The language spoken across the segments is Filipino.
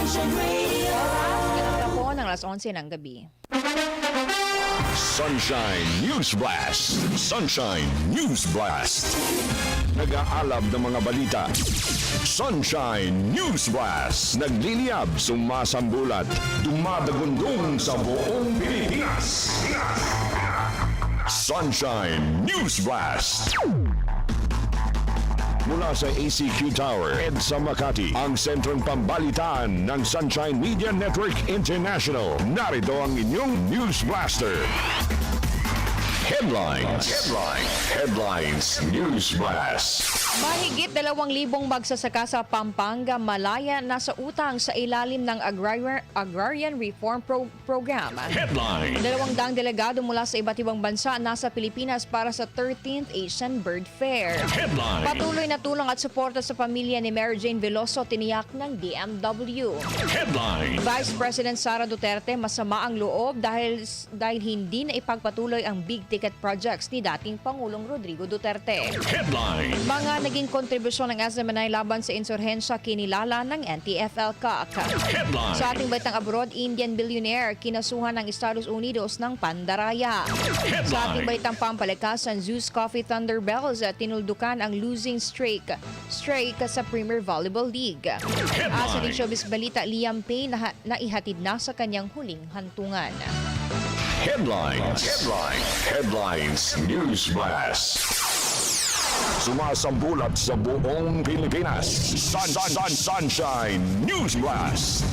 Sunshine Radio. Po ng alas 11 ng gabi. Sunshine News Blast. Sunshine News Blast. Nag-aalab ng mga balita. Sunshine News Blast. Nagliliyab, sumasambulat, dumadagundong sa buong Pilipinas. Sunshine News Blast. Mula sa ACQ Tower, EDSA Makati, ang sentrong pambalitaan ng Sunshine Media Network International. Narito ang inyong News Blaster. Headlines. Headlines. Headlines. News Blast. Mahigit dalawang libong magsasaka sa Pampanga, Malaya na sa utang sa ilalim ng Agrarian, Agrarian Reform Pro- Program. Headline. Dalawang daang delegado mula sa iba't ibang bansa nasa Pilipinas para sa 13th Asian Bird Fair. Headline. Patuloy na tulong at suporta sa pamilya ni Mary Jane Veloso tiniyak ng DMW. Headline. Vice President Sara Duterte masama ang loob dahil dahil hindi na ipagpatuloy ang big ticket projects ni dating Pangulong Rodrigo Duterte. Headline. Mga naging kontribusyon ng SMNI laban sa insurhensya kinilala ng NTFL-CAC. Headline. Sa ating baitang abroad, Indian billionaire kinasuhan ng Estados Unidos ng pandaraya. Sa ating baitang pampalikasan, Zeus Coffee Thunder Bells at tinuldukan ang losing streak streak sa Premier Volleyball League. Asa din showbiz balita, Liam Payne na, naihatid na sa kanyang huling hantungan. Headlines. Headlines. Headlines. News Blast. Sumasambulat sa buong Pilipinas. Sun, sun, sun, sunshine News Blast.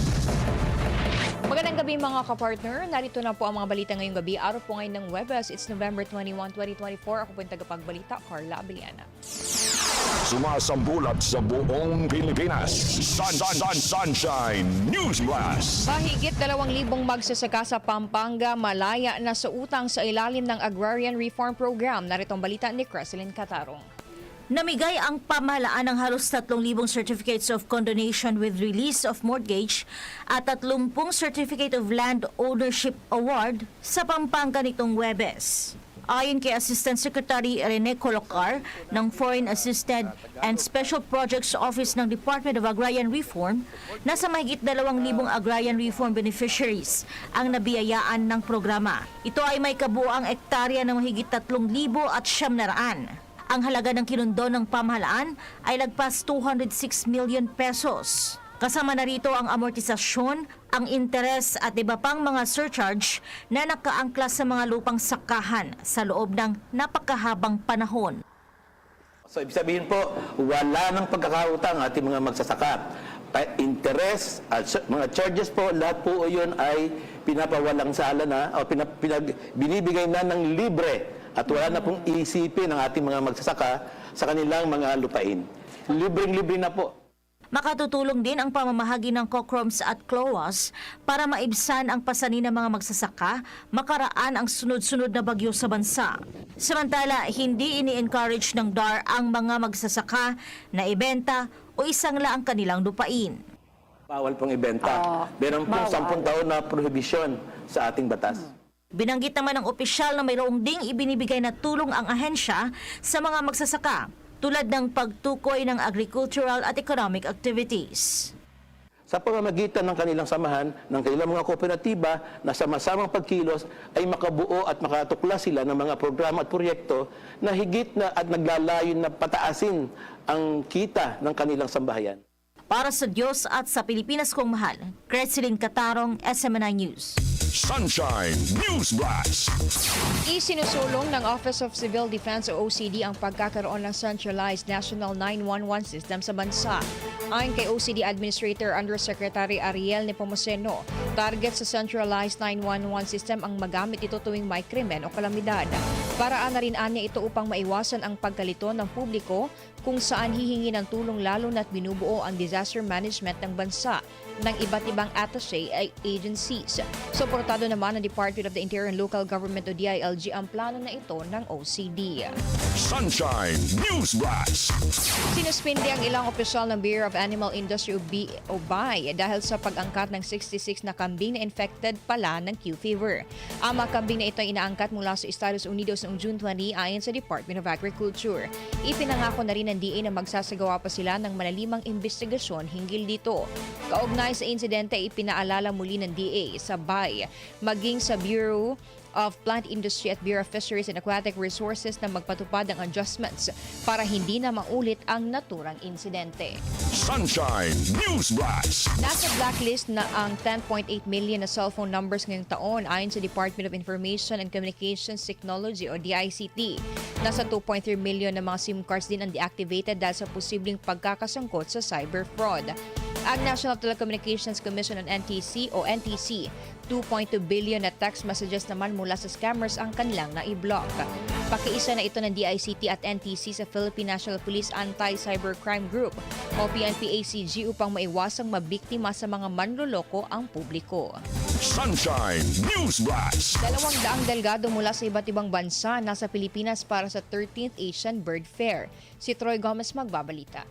Magandang gabi mga kapartner. Narito na po ang mga balita ngayong gabi. Araw po ngayon ng Webes. It's November 21, 2024. Ako po yung tagapagbalita, Carla Abiliana. Sumasambulat sa buong Pilipinas. Sun, sun, sun, sunshine News Blast. Mahigit dalawang libong magsasaka sa Pampanga, Malaya na sa utang sa ilalim ng Agrarian Reform Program. Narito ang balita ni Creselyn Catarong. Namigay ang pamahalaan ng halos 3,000 certificates of condonation with release of mortgage at 30 certificate of land ownership award sa Pampanga nitong Webes. Ayon kay Assistant Secretary Rene Colocar ng Foreign Assisted and Special Projects Office ng Department of Agrarian Reform, nasa mahigit 2,000 agrarian reform beneficiaries ang nabiyayaan ng programa. Ito ay may kabuoang ektarya ng mahigit 3,000 at siyam na raan. Ang halaga ng kinundo ng pamahalaan ay lagpas 206 million pesos. Kasama na rito ang amortisasyon, ang interes at iba pang mga surcharge na nakaangkla sa mga lupang sakahan sa loob ng napakahabang panahon. So, ibig sabihin po, wala nang pagkakautang ating mga magsasaka. Interest at mga charges po, lahat po yun ay pinapawalang sala na o pinap, pinag, binibigay na ng libre at wala na pong isipin ng ating mga magsasaka sa kanilang mga lupain. Libreng-libre na po. Makatutulong din ang pamamahagi ng COCROMS at CLOAS para maibsan ang pasanin ng mga magsasaka makaraan ang sunod-sunod na bagyo sa bansa. Samantala, hindi ini-encourage ng DAR ang mga magsasaka na ibenta o isangla ang kanilang lupain. Bawal pong ibenta. Meron pong 10 taon na prohibisyon sa ating batas. Binanggit naman ng opisyal na mayroong ding ibinibigay na tulong ang ahensya sa mga magsasaka tulad ng pagtukoy ng agricultural at economic activities. sa pamamagitan ng kanilang samahan, ng kanilang mga kooperatiba na sama-samang pagkilos ay makabuo at makatuklas sila ng mga programa at proyekto na higit na at naglalayon na pataasin ang kita ng kanilang sambahayan. Para sa Diyos at sa Pilipinas kong mahal, Cresilin Catarong, SMNI News. Sunshine News Blast. Isinusulong ng Office of Civil Defense o OCD ang pagkakaroon ng Centralized National 911 System sa bansa. Ayon kay OCD Administrator Undersecretary Ariel Nepomuceno, target sa Centralized 911 System ang magamit ito tuwing may krimen o kalamidad. Paraan na rin anya ito upang maiwasan ang pagkalito ng publiko kung saan hihingi ng tulong lalo na't binubuo ang disaster management ng bansa ng iba't ibang attaché ay agencies. Suportado naman ng Department of the Interior and Local Government o DILG ang plano na ito ng OCD. Sunshine News Blast. Sinuspindi ang ilang opisyal ng Bureau of Animal Industry o B- o dahil sa pag-angkat ng 66 na kambing na infected pala ng Q fever. Ang mga kambing na ito ay inaangkat mula sa Estados Unidos noong June 20 ayon sa Department of Agriculture. Ipinangako na rin ng ng DA na magsasagawa pa sila ng malalimang investigasyon hinggil dito. Kaugnay sa insidente, ipinaalala muli ng DA sa BAY, maging sa Bureau of Plant Industry at Bureau of Fisheries and Aquatic Resources na magpatupad ng adjustments para hindi na maulit ang naturang insidente. Sunshine News Blast. Nasa blacklist na ang 10.8 million na cellphone numbers ngayong taon ayon sa Department of Information and Communications Technology o DICT. Nasa 2.3 million na mga SIM cards din ang deactivated dahil sa posibleng pagkakasangkot sa cyber fraud. Ang National Telecommunications Commission on NTC o NTC 2.2 billion na text messages naman mula sa scammers ang kanilang na-block. Pakiisa na ito ng DICT at NTC sa Philippine National Police Anti-Cybercrime Group o PNP-ACG upang maiwasang mabiktima sa mga manloloko ang publiko. Sunshine News Blast. Dalawang daang delgado mula sa iba't ibang bansa nasa Pilipinas para sa 13th Asian Bird Fair. Si Troy Gomez magbabalita.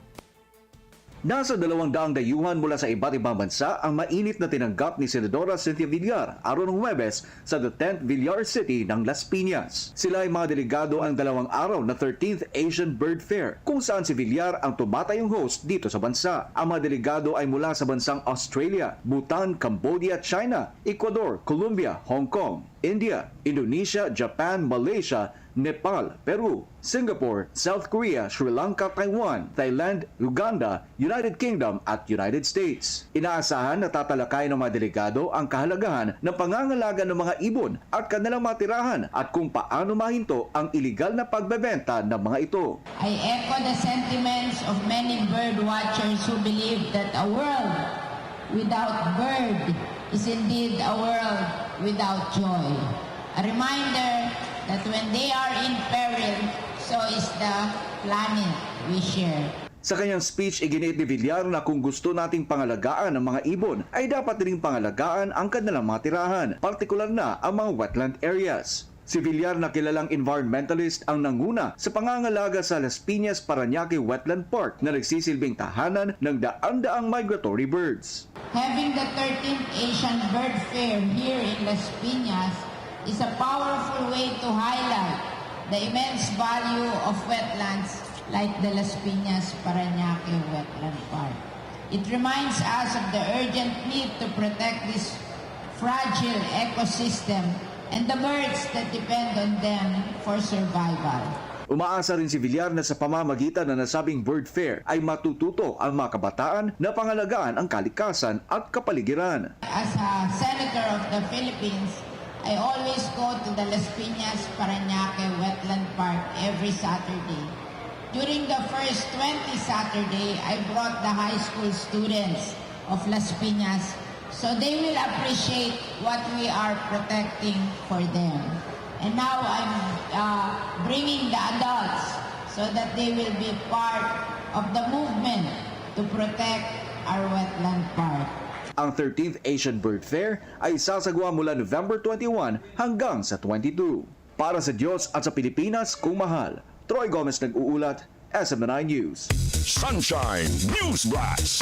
Nasa dalawang daang dayuhan mula sa iba't ibang bansa ang mainit na tinanggap ni Senadora Cynthia Villar araw ng Huwebes sa the 10th Villar City ng Las Piñas. Sila ay mga delegado ang dalawang araw na 13th Asian Bird Fair kung saan si Villar ang tumatayong host dito sa bansa. Ang mga delegado ay mula sa bansang Australia, Bhutan, Cambodia, China, Ecuador, Colombia, Hong Kong, India, Indonesia, Japan, Malaysia, Nepal, Peru, Singapore, South Korea, Sri Lanka, Taiwan, Thailand, Uganda, United Kingdom at United States. Inaasahan na tatalakay ng mga delegado ang kahalagahan ng pangangalaga ng mga ibon at kanilang matirahan at kung paano mahinto ang iligal na pagbebenta ng mga ito. I echo the sentiments of many bird watchers who believe that a world without bird is indeed a world without joy. A reminder that when they are in peril, so is the planet we share. Sa kanyang speech, iginiit ni Villar na kung gusto nating pangalagaan ang mga ibon, ay dapat ring pangalagaan ang kanilang mga tirahan, partikular na ang mga wetland areas. Si Villar na kilalang environmentalist ang nanguna sa pangangalaga sa Las Piñas Parañaque Wetland Park na nagsisilbing tahanan ng daan-daang migratory birds. Having the 13th Asian Bird Fair here in Las Piñas is a powerful way to highlight the immense value of wetlands like the Las Piñas Parañaque Wetland Park. It reminds us of the urgent need to protect this fragile ecosystem and the birds that depend on them for survival. Umaasa rin si Villar na sa pamamagitan na nasabing bird fair ay matututo ang mga kabataan na pangalagaan ang kalikasan at kapaligiran. As a senator of the Philippines, I always go to the Las Piñas Parañaque Wetland Park every Saturday. During the first 20 Saturday, I brought the high school students of Las Piñas so they will appreciate what we are protecting for them. And now I'm uh, bringing the adults so that they will be part of the movement to protect our wetland park. Ang 13th Asian Bird Fair ay sasagwa mula November 21 hanggang sa 22. Para sa Diyos at sa Pilipinas, kung mahal. Troy Gomez nag-uulat, SM9 News. Sunshine News Blast.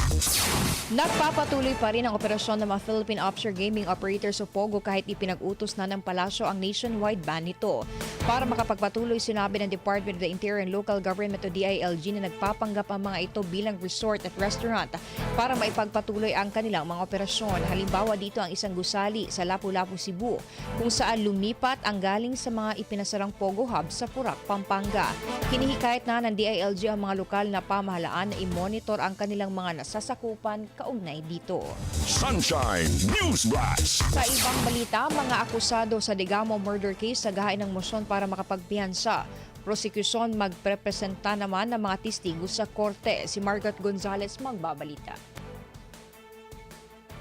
Nagpapatuloy pa rin ang operasyon ng mga Philippine Offshore Gaming Operators o POGO kahit ipinag-utos na ng palasyo ang nationwide ban nito. Para makapagpatuloy, sinabi ng Department of the Interior and Local Government o DILG na nagpapanggap ang mga ito bilang resort at restaurant para maipagpatuloy ang kanilang mga operasyon. Halimbawa dito ang isang gusali sa Lapu-Lapu, Cebu kung saan lumipat ang galing sa mga ipinasarang POGO hub sa Purak, Pampanga. Hinihikayat na ng DILG ang mga lokal na pamahalaan na i-monitor ang kanilang mga nasasakupan kaugnay dito. Sunshine News Blast. Sa ibang balita, mga akusado sa Digamo murder case sa gahain ng motion para makapagpiyansa. Prosekusyon magprepresenta naman ng mga testigo sa korte. Si Margaret Gonzalez magbabalita.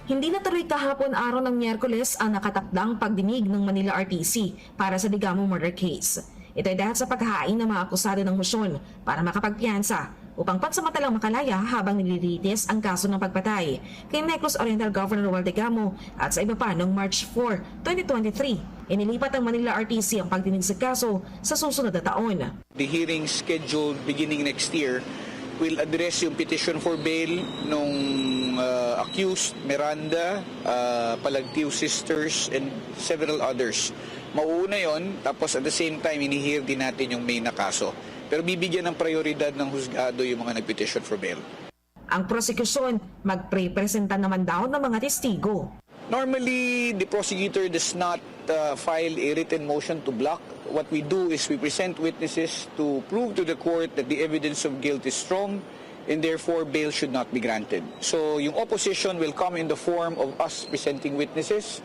Hindi natuloy kahapon araw ng Miyerkules ang nakatakdang pagdinig ng Manila RTC para sa Digamo murder case. Ito ay dahil sa paghahain ng mga akusado ng musyon para makapagpiyansa upang pansamantalang makalaya habang nililitis ang kaso ng pagpatay kay Negros Oriental Governor Roel Digamo at sa iba pa noong March 4, 2023. Inilipat ng Manila RTC ang pagdinig sa kaso sa susunod na taon. The hearing scheduled beginning next year will address yung petition for bail nung uh, accused Miranda, uh, Palagtiw sisters, and several others. Mauuna yon tapos at the same time, inihir din natin yung main na kaso. Pero bibigyan ng prioridad ng husgado yung mga nag-petition for bail. Ang prosekusyon, magpre-presenta naman daw ng mga testigo. Normally, the prosecutor does not uh, file a written motion to block. What we do is we present witnesses to prove to the court that the evidence of guilt is strong and therefore bail should not be granted. So yung opposition will come in the form of us presenting witnesses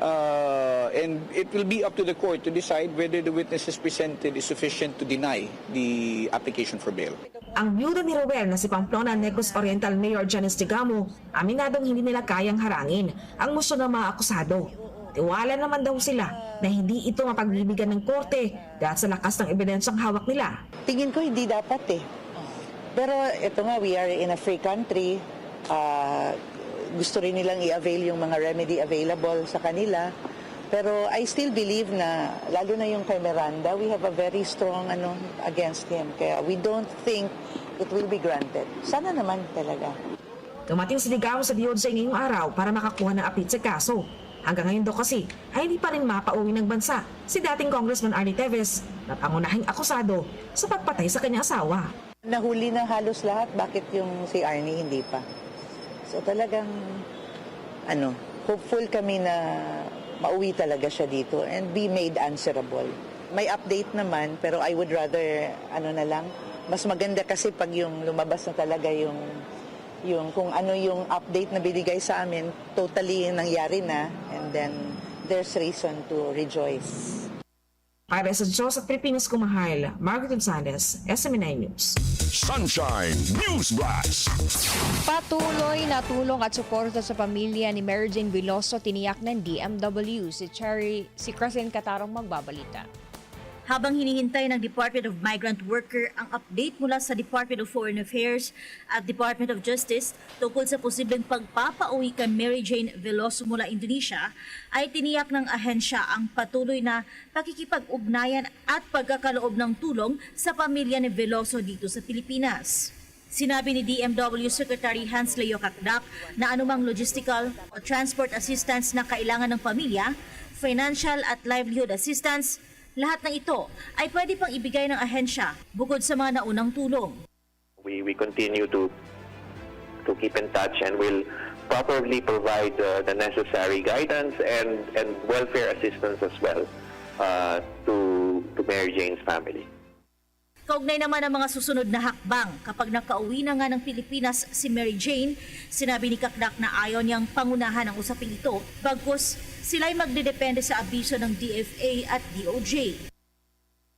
uh, and it will be up to the court to decide whether the witnesses presented is sufficient to deny the application for bail. Ang byuda ni Rowell na si Pamplona Negros Oriental Mayor Janice Tigamo, aminadong hindi nila kayang harangin ang gusto ng mga akusado. Tiwala naman daw sila na hindi ito mapagbibigyan ng korte dahil sa lakas ng ebidensyang hawak nila. Tingin ko hindi dapat eh. Pero ito nga, we are in a free country. Ah, gusto rin nilang i-avail yung mga remedy available sa kanila. Pero I still believe na, lalo na yung kay Miranda, we have a very strong ano against him. Kaya we don't think it will be granted. Sana naman talaga. Tumating si Ligao sa DOJ ngayong araw para makakuha ng apit sa kaso. Hanggang ngayon daw kasi ay hindi pa rin mapauwi ng bansa si dating Congressman Arnie Teves na pangunahing akusado sa pagpatay sa kanyang asawa. Nahuli na halos lahat, bakit yung si Arnie hindi pa? So talagang, ano, hopeful kami na mauwi talaga siya dito and be made answerable. May update naman, pero I would rather, ano na lang, mas maganda kasi pag yung lumabas na talaga yung yung kung ano yung update na binigay sa amin, totally nangyari na and then there's reason to rejoice. Para sa Diyos at Pilipinas kumahal, Margaret Gonzalez, SMNI News. Sunshine News Blast. Patuloy na tulong at suporta sa pamilya ni Jane Veloso tiniyak ng DMW. Si Cherry, si Crescent Katarong magbabalita. Habang hinihintay ng Department of Migrant Worker ang update mula sa Department of Foreign Affairs at Department of Justice tungkol sa posibleng pagpapauwi kay Mary Jane Veloso mula Indonesia, ay tiniyak ng ahensya ang patuloy na pakikipag-ugnayan at pagkakaloob ng tulong sa pamilya ni Veloso dito sa Pilipinas. Sinabi ni DMW Secretary Hans Leo Kakdak na anumang logistical o transport assistance na kailangan ng pamilya, financial at livelihood assistance, lahat ng ito ay pwede pang ibigay ng ahensya bukod sa mga naunang tulong. we, we continue to to keep in touch and will properly provide uh, the necessary guidance and, and welfare assistance as well uh, to to Mary Jane's family. Kaugnay naman ang mga susunod na hakbang kapag nakauwi na nga ng Pilipinas si Mary Jane, sinabi ni Kakdak na ayaw niyang pangunahan ang usaping ito bagkus sila'y magdedepende sa abiso ng DFA at DOJ.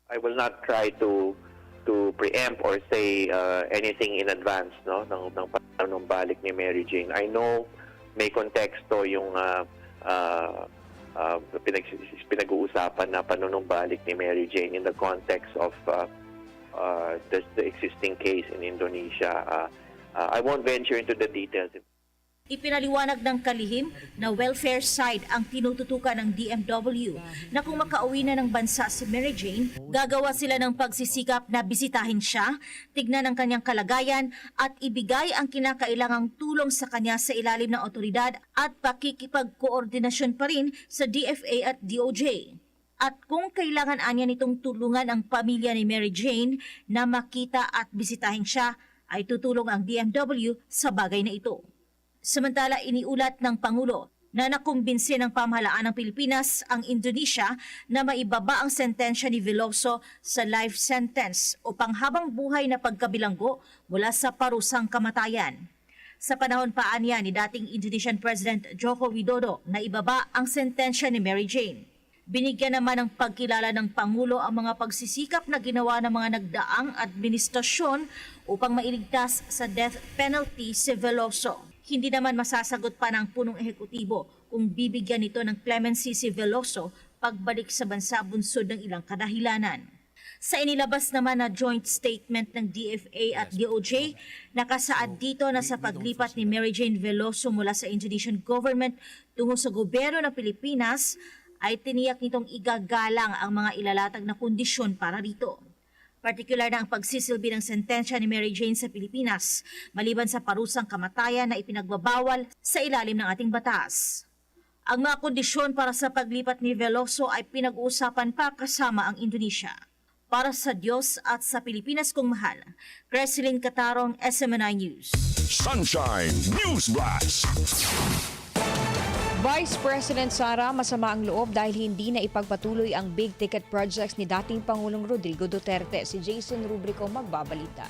I will not try to to preempt or say uh, anything in advance no ng ng panunumbalik ni Mary Jane. I know may konteksto yung uh, uh, uh, pinag, pinag-uusapan na panunumbalik ni Mary Jane in the context of uh, uh, the, the existing case in Indonesia. Uh, uh, I won't venture into the details. Ipinaliwanag ng kalihim na welfare side ang tinututukan ng DMW na kung makauwi na ng bansa si Mary Jane, gagawa sila ng pagsisikap na bisitahin siya, tignan ang kanyang kalagayan at ibigay ang kinakailangang tulong sa kanya sa ilalim ng otoridad at pakikipagkoordinasyon pa rin sa DFA at DOJ. At kung kailangan anya nitong tulungan ang pamilya ni Mary Jane na makita at bisitahin siya, ay tutulong ang DMW sa bagay na ito. Samantala, iniulat ng Pangulo na nakumbinsi ng pamahalaan ng Pilipinas ang Indonesia na maibaba ang sentensya ni Veloso sa life sentence o panghabang buhay na pagkabilanggo mula sa parusang kamatayan. Sa panahon pa niya ni dating Indonesian President Joko Widodo na ibaba ang sentensya ni Mary Jane. Binigyan naman ng pagkilala ng Pangulo ang mga pagsisikap na ginawa ng mga nagdaang administrasyon upang mailigtas sa death penalty si Veloso. Hindi naman masasagot pa ng punong ehekutibo kung bibigyan nito ng clemency si Veloso pagbalik sa bansa bunsod ng ilang kadahilanan. Sa inilabas naman na joint statement ng DFA at DOJ, nakasaad dito na sa paglipat ni Mary Jane Veloso mula sa Indonesian government tungo sa gobyerno ng Pilipinas, ay tiniyak nitong igagalang ang mga ilalatag na kondisyon para rito. Partikular na ang pagsisilbi ng sentensya ni Mary Jane sa Pilipinas, maliban sa parusang kamatayan na ipinagbabawal sa ilalim ng ating batas. Ang mga kondisyon para sa paglipat ni Veloso ay pinag-uusapan pa kasama ang Indonesia. Para sa Diyos at sa Pilipinas kong mahal, Creslin Catarong, SMNI News. Sunshine News Blast. Vice President Sara masama ang loob dahil hindi na ipagpatuloy ang big ticket projects ni dating Pangulong Rodrigo Duterte. Si Jason Rubrico magbabalita.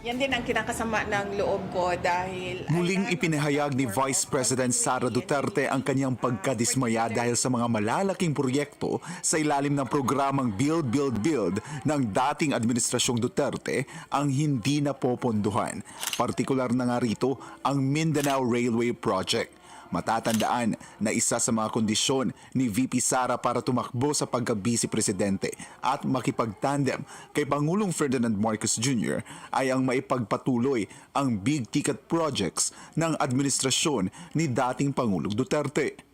Yan din ang kinakasama ng loob ko dahil... Muling ipinahayag ni Vice President Sara Duterte ang kanyang pagkadismaya dahil sa mga malalaking proyekto sa ilalim ng programang Build, Build, Build ng dating Administrasyong Duterte ang hindi napopondohan. Partikular na nga rito ang Mindanao Railway Project. Matatandaan na isa sa mga kondisyon ni VP Sara para tumakbo sa pagka-vice presidente at makipagtandem kay Pangulong Ferdinand Marcos Jr. ay ang maipagpatuloy ang big ticket projects ng administrasyon ni dating Pangulong Duterte.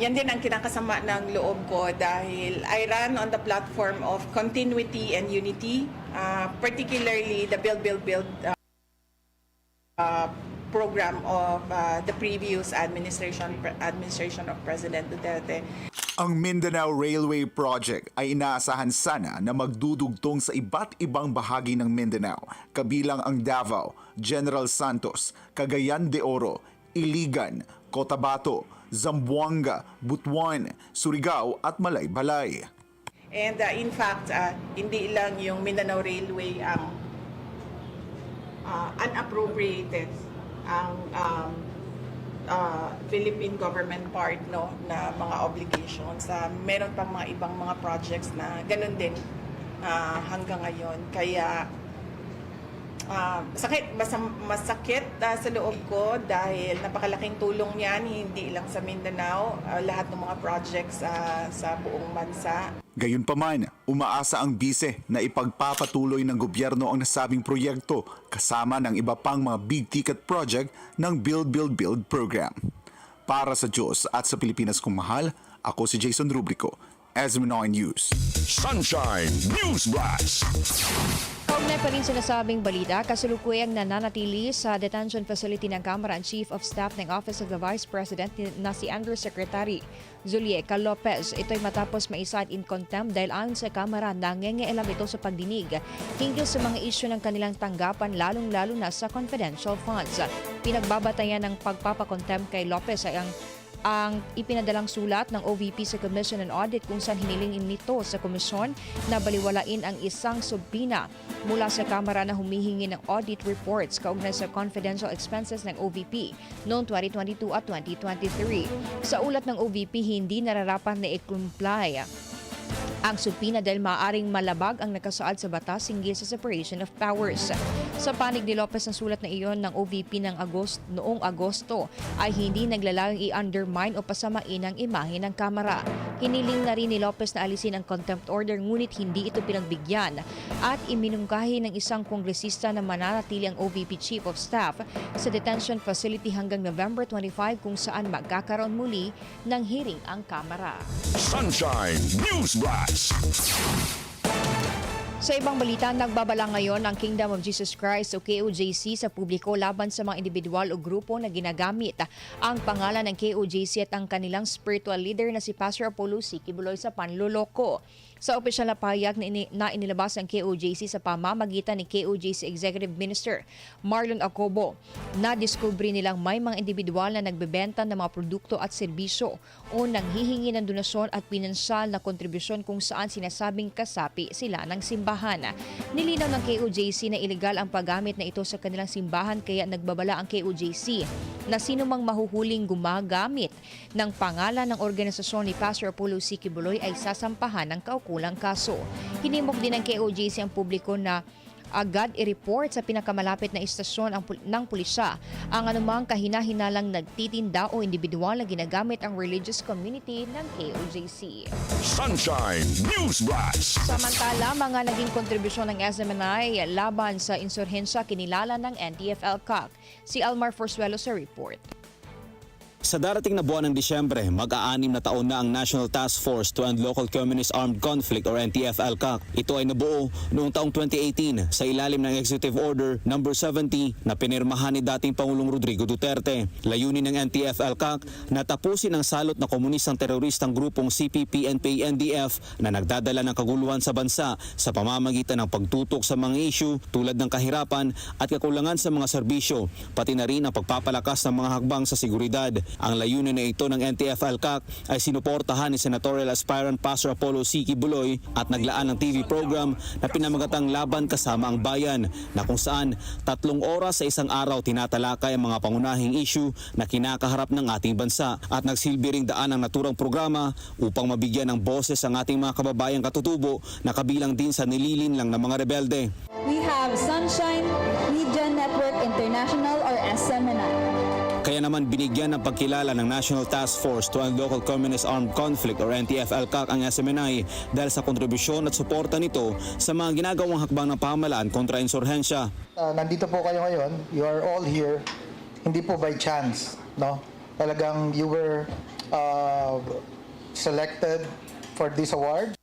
Yan din ang kinakasama ng loob ko dahil I run on the platform of continuity and unity, uh, particularly the Build, Build, Build uh, uh, program of uh, the previous administration administration of President Duterte. Ang Mindanao Railway Project ay inaasahan sana na magdudugtong sa iba't ibang bahagi ng Mindanao, kabilang ang Davao, General Santos, Cagayan de Oro, Iligan, Cotabato, Zamboanga, Butuan, Surigao at Malaybalay. And uh, in fact, uh, hindi lang yung Mindanao Railway ang uh, unappropriated ang um, uh, Philippine government part no na mga obligations. Uh, meron pang mga ibang mga projects na ganun din uh, hanggang ngayon. Kaya uh, sakit, masam, masakit uh, sa loob ko dahil napakalaking tulong niyan hindi lang sa Mindanao, uh, lahat ng mga projects uh, sa buong bansa. Gayunpaman, umaasa ang bise na ipagpapatuloy ng gobyerno ang nasabing proyekto kasama ng iba pang mga big ticket project ng Build Build Build program. Para sa Diyos at sa Pilipinas kong mahal, ako si Jason Rubrico, SMNI News. Sunshine News Blast. Kaugnay pa rin sinasabing balita, kasalukuyang nananatili sa detention facility ng Kamara ang Chief of Staff ng Office of the Vice President na si Undersecretary Zulieca Lopez. Ito'y matapos maisite in contempt dahil ayon sa Kamara nangengealam ito sa pagdinig hinggil sa mga isyu ng kanilang tanggapan lalong-lalo na sa confidential funds. Pinagbabatayan ng pagpapakontempt kay Lopez ay ang ang ipinadalang sulat ng OVP sa Commission on Audit kung saan hinilingin nito sa komisyon na baliwalain ang isang subpina mula sa Kamara na humihingi ng audit reports kaugnay sa confidential expenses ng OVP noong 2022 at 2023. Sa ulat ng OVP, hindi nararapat na i-comply ang subpina dahil maaaring malabag ang nakasaad sa batas hinggil sa separation of powers. Sa panig ni Lopez ang sulat na iyon ng OVP ng Agost, noong Agosto ay hindi naglalayong i-undermine o pasamain ang imahe ng Kamara. Hiniling na rin ni Lopez na alisin ang contempt order ngunit hindi ito pinagbigyan at iminungkahi ng isang kongresista na mananatili ang OVP Chief of Staff sa detention facility hanggang November 25 kung saan magkakaroon muli ng hearing ang Kamara. Sunshine News Blast. Sa ibang balita, nagbabala ngayon ang Kingdom of Jesus Christ o KOJC sa publiko laban sa mga individual o grupo na ginagamit ang pangalan ng KOJC at ang kanilang spiritual leader na si Pastor Apollo C. Kibuloy sa panluloko. Sa opisyal na pahayag na, ini- na inilabas ng KOJC sa pamamagitan ni KOJC Executive Minister Marlon Acobo, na diskubre nilang may mga individual na nagbebenta ng mga produkto at serbisyo o nanghihingi ng donasyon at pinansal na kontribusyon kung saan sinasabing kasapi sila ng simbahan. Nilinaw ng KOJC na ilegal ang paggamit na ito sa kanilang simbahan kaya nagbabala ang KOJC na sino mang mahuhuling gumagamit ng pangalan ng organisasyon ni Pastor Apollo C. Kibuloy ay sasampahan ng kaukulang kaso. Hinimok din ng KOJC ang publiko na agad i-report sa pinakamalapit na istasyon ang, ng pulisya ang anumang kahina-hinalang nagtitinda o individual na ginagamit ang religious community ng KOJC. Sunshine News Blast. Samantala, mga naging kontribusyon ng SMNI laban sa insurhensya kinilala ng NTF-ELCAC. Si Almar Forsuelo sa report. Sa darating na buwan ng Disyembre, mag-aanim na taon na ang National Task Force to End Local Communist Armed Conflict or NTF-ELCAC. Ito ay nabuo noong taong 2018 sa ilalim ng Executive Order No. 70 na pinirmahan ni dating Pangulong Rodrigo Duterte. Layunin ng NTF-ELCAC na tapusin ang salot na komunistang teroristang grupong CPP-NPA-NDF na nagdadala ng kaguluhan sa bansa sa pamamagitan ng pagtutok sa mga issue tulad ng kahirapan at kakulangan sa mga serbisyo, pati na rin ang pagpapalakas ng mga hakbang sa seguridad. Ang layunin na ito ng NTF-ELCAC ay sinuportahan ni Senatorial Aspirant Pastor Apollo Siki Buloy at naglaan ng TV program na pinamagatang Laban Kasama ang Bayan na kung saan tatlong oras sa isang araw tinatalakay ang mga pangunahing issue na kinakaharap ng ating bansa at nagsilbi daan ang naturang programa upang mabigyan ng boses ang ating mga kababayang katutubo na kabilang din sa nililin lang ng mga rebelde. We have Sunshine Media Network International or SMNI. Kaya naman binigyan ng pagkilala ng National Task Force to End Local Communist Armed Conflict or NTF-ELCAC ang SMNI dahil sa kontribusyon at suporta nito sa mga ginagawang hakbang ng pamahalaan kontra insurhensya. Ah, nandito po kayo ngayon. You are all here. Hindi po by chance, no? Talagang you were uh, selected for this award.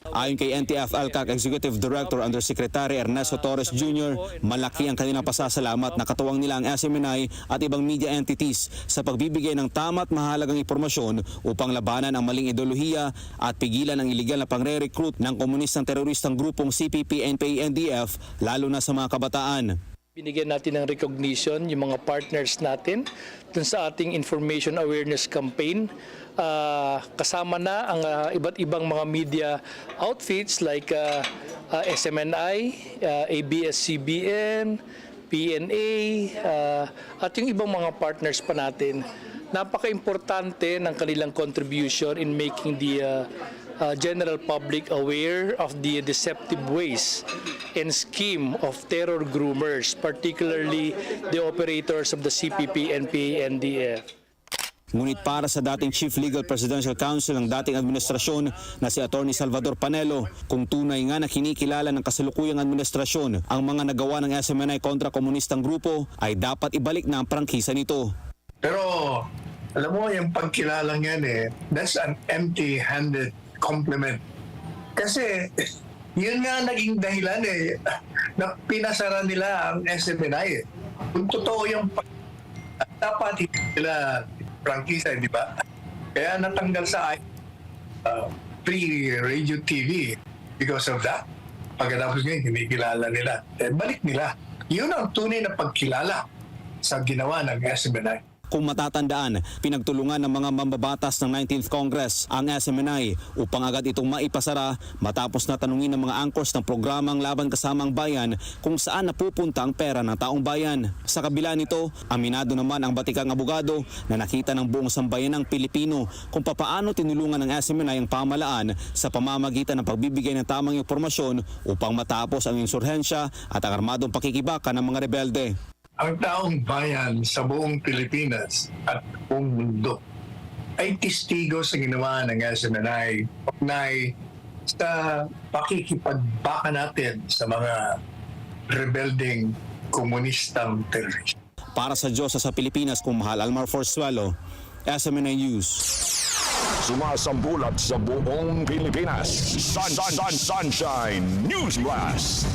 Ayon kay NTF-ELCAC Executive Director Undersecretary Ernesto Torres Jr., malaki ang kanilang pasasalamat na katuwang nila ang SMNI at ibang media entities sa pagbibigay ng tama at mahalagang impormasyon upang labanan ang maling ideolohiya at pigilan ang iligal na pangre-recruit ng komunistang teroristang grupong CPP-NPA-NDF lalo na sa mga kabataan. Binigyan natin ng recognition yung mga partners natin dun sa ating information awareness campaign. Ah, kasama na ang ah, iba't ibang mga media outfits like ah, ah, SMNI, ah, ABS-CBN, PNA, ah, at yung ibang mga partners pa natin. Napaka-importante ng kanilang contribution in making the ah, uh, general public aware of the deceptive ways and scheme of terror groomers, particularly the operators of the CPP, NPA, NDF. Ngunit para sa dating Chief Legal Presidential Counsel ng dating administrasyon na si Attorney Salvador Panelo, kung tunay nga na kinikilala ng kasalukuyang administrasyon ang mga nagawa ng SMNI kontra komunistang grupo, ay dapat ibalik na ang prangkisa nito. Pero alam mo, yung pagkilalang yan eh, that's an empty-handed compliment. Kasi yun nga naging dahilan eh, na pinasara nila ang SMNI eh. Kung totoo yung dapat hindi nila prangkisa, di ba? Kaya natanggal sa uh, free radio TV because of that. Pagkatapos ngayon, kinikilala nila. Eh, balik nila. Yun ang tunay na pagkilala sa ginawa ng SMNI. Kung matatandaan, pinagtulungan ng mga mambabatas ng 19th Congress ang SMNI upang agad itong maipasara matapos na tanungin ng mga angkors ng programang Laban Kasama ang Bayan kung saan napupunta ang pera ng taong bayan. Sa kabila nito, aminado naman ang batikang abogado na nakita ng buong sambayan ng Pilipino kung papaano tinulungan ng SMNI ang pamalaan sa pamamagitan ng pagbibigay ng tamang impormasyon upang matapos ang insurhensya at ang armadong pakikibaka ng mga rebelde. Ang taong bayan sa buong Pilipinas at buong mundo ay testigo sa ginawa ng SMNI ugnay sa pakikipagbaka natin sa mga rebelding komunistang terorista. Para sa Diyos sa Pilipinas, kung mahal Almar Forsuelo, SMNI News. Sumasambulat sa buong Pilipinas. Sun, sun, sun, Sunshine News Blast.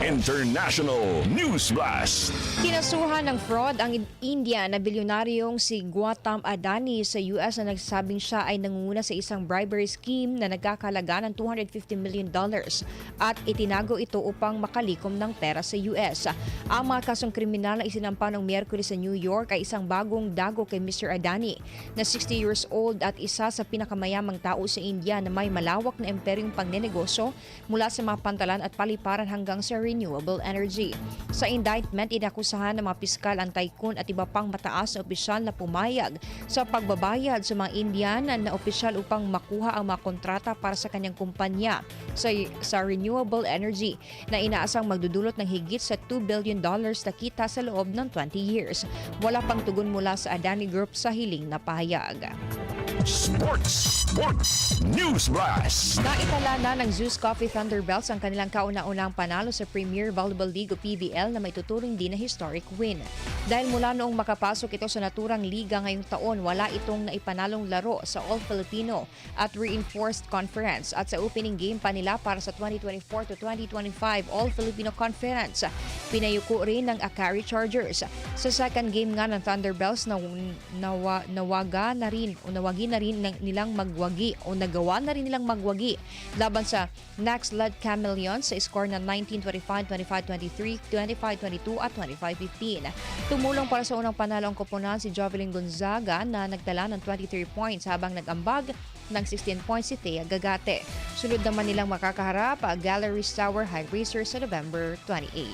International News Blast. Kinasuhan ng fraud ang India na bilyonaryong si Gautam Adani sa US na nagsabing siya ay nangunguna sa isang bribery scheme na nagkakalaga ng 250 million dollars at itinago ito upang makalikom ng pera sa US. Ang mga kasong kriminal na isinampa ng Miyerkules sa New York ay isang bagong dago kay Mr. Adani na 60 years old at isa sa pinakamayamang tao sa India na may malawak na imperyong pagnenegosyo mula sa mga pantalan at paliparan hanggang sa renewable energy. Sa indictment, inakusahan ng mga piskal ang tycoon at iba pang mataas na opisyal na pumayag sa pagbabayad sa mga Indian na opisyal upang makuha ang mga kontrata para sa kanyang kumpanya sa, sa renewable energy na inaasang magdudulot ng higit sa 2 billion dollars na kita sa loob ng 20 years. Wala pang tugon mula sa Adani Group sa hiling na pahayag. Sports. Sports. News Blast. Naitala na ng Zeus Coffee Thunderbelts ang kanilang kauna-unang panalo sa Premier Volleyball League o PVL na may tuturing din na historic win. Dahil mula noong makapasok ito sa naturang liga ngayong taon, wala itong naipanalong laro sa All Filipino at Reinforced Conference at sa opening game pa nila para sa 2024 to 2025 All Filipino Conference. Pinayuko rin ng Akari Chargers. Sa second game nga ng Thunderbelts na nawa, nawaga na rin o nawagi na rin ng, nilang magwagi o nagawa na rin nilang magwagi laban sa Next Led Chameleons sa score na 19-25, 25-23, 25-22 at 25-15. Tumulong para sa unang panalo ang koponan si Jovelyn Gonzaga na nagtala ng 23 points habang nag-ambag ng 16 points si Thea Gagate. Sunod naman nilang makakaharap ang Gallery Tower High Racers sa November 28.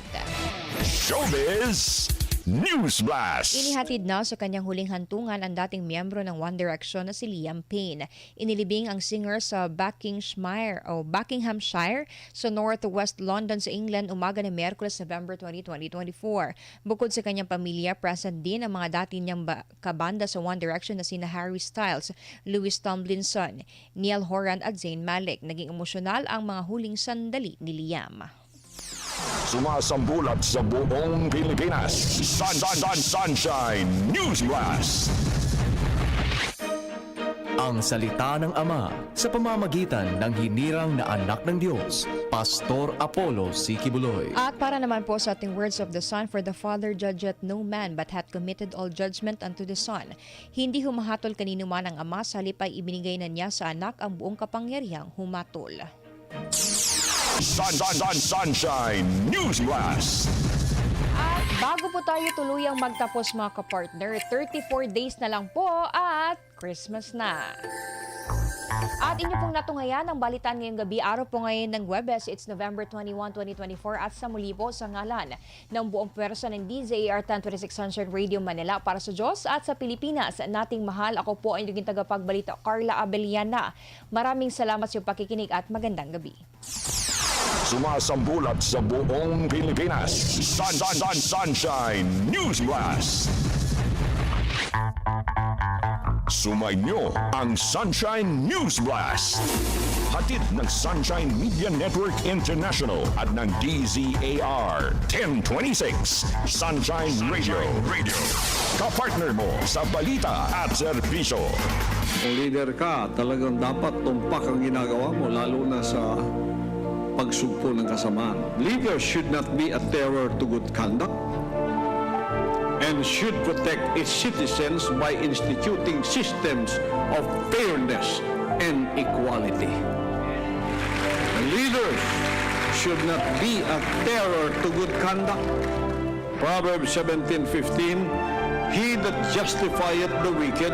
Showbiz. News Blast. Inihatid na sa kanyang huling hantungan ang dating miyembro ng One Direction na si Liam Payne. Inilibing ang singer sa Buckinghamshire o Buckinghamshire sa Northwest London sa England umaga ng Miyerkules, November 20, 2024. Bukod sa kanyang pamilya, present din ang mga dati niyang ba- kabanda sa One Direction na sina Harry Styles, Louis Tomlinson, Neil Horan at Zayn Malik. Naging emosyonal ang mga huling sandali ni Liam. Sumasambulat sa buong Pilipinas. Sun, sun, sun, sunshine. News Blast. Ang salita ng Ama sa pamamagitan ng hinirang na anak ng Diyos, Pastor Apollo Sikibuloy. At para naman po sa ating words of the Son, for the Father judgeth no man, but hath committed all judgment unto the Son. Hindi humahatol kanino man ang Ama, sa halip ay ibinigay na niya sa anak ang buong kapangyarihang humatol. Sun, sun, sun, sunshine. News Blast. At bago po tayo tuluyang magtapos mga kapartner, 34 days na lang po at Christmas na. At inyo pong natungayan ang balitan ngayong gabi. Araw po ngayon ng Webes. It's November 21, 2024 at sa muli po sa ngalan ng buong pwersa ng DZAR 1026 Sunshine Radio Manila para sa Diyos at sa Pilipinas. Nating mahal. Ako po ang naging tagapagbalita Carla Abeliana. Maraming salamat sa iyong pakikinig at magandang gabi. Sumasambulat sa buong Pilipinas. Sun, sun, sun, sunshine. News Blast. Sumainyo ang Sunshine News Blast. Hatid ng Sunshine Media Network International at ng DZAR 1026 Sunshine Radio. Radio. Kapartner mo sa balita at serbisyo. Kung leader ka, talagang dapat tumpak ang ginagawa mo, lalo na sa pagsugpo ng kasamaan. Leaders should not be a terror to good conduct and should protect its citizens by instituting systems of fairness and equality. Leaders should not be a terror to good conduct. Proverbs 17:15 He that justifieth the wicked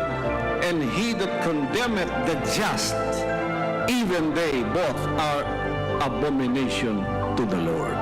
and he that condemneth the just even they both are abomination to the Lord.